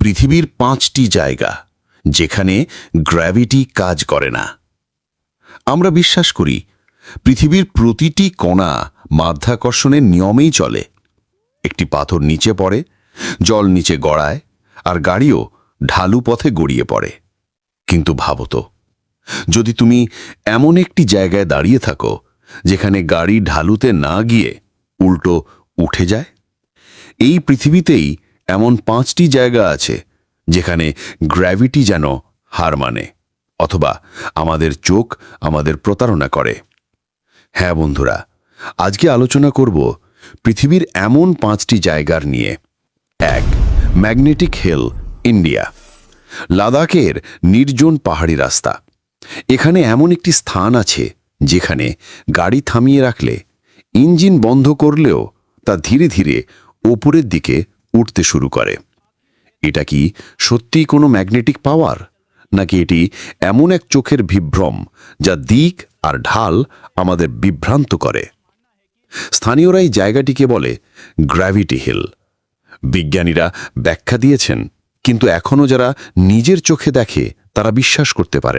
পৃথিবীর পাঁচটি জায়গা, যেখানে গ্র্যাভিটি কাজ করে না। আমরা বিশ্বাস করি, পৃথিবীর প্রতিটি কণা মাধ্যাকর্ষণের নিয়মেই চলে। একটি পাথর নিচে পড়ে, জল নিচে গড়ায়, আর গাড়িও ঢালু পথে গড়িয়ে পড়ে। কিন্তু ভাবো তো, যদি তুমি এমন একটি জায়গায় দাঁড়িয়ে থাকো, যেখানে গাড়ি ঢালুতে না গিয়ে উল্টো উঠে যায়, এই পৃথিবীতেই এমন পাঁচটি জায়গা আছে যেখানে গ্র্যাভিটি যেন হার মানে অথবা আমাদের চোখ আমাদের প্রতারণা করে। হ্যাঁ বন্ধুরা, আজকে আলোচনা করব পৃথিবীর এমন পাঁচটি জায়গার নিয়ে। এক, ম্যাগনেটিক হিল, ইন্ডিয়া। লাদাখের নির্জন পাহাড়ি রাস্তা। এখানে এমন একটি স্থান আছে যেখানে গাড়ি থামিয়ে রাখলে ইঞ্জিন বন্ধ করলেও তা ধীরে ধীরে ওপরের দিকে উঠতে শুরু করে। এটা কি সত্যিই কোনো ম্যাগনেটিক পাওয়ার? নাকি এটি এমন এক চোখের বিভ্রম যা দিক আর ঢাল আমাদের বিভ্রান্ত করে? স্থানীয়রা এই জায়গাটিকে বলে গ্র্যাভিটি হিল। বিজ্ঞানীরা ব্যাখ্যা দিয়েছেন, কিন্তু এখনও যারা নিজের চোখে দেখে তারা বিশ্বাস করতে পারে না।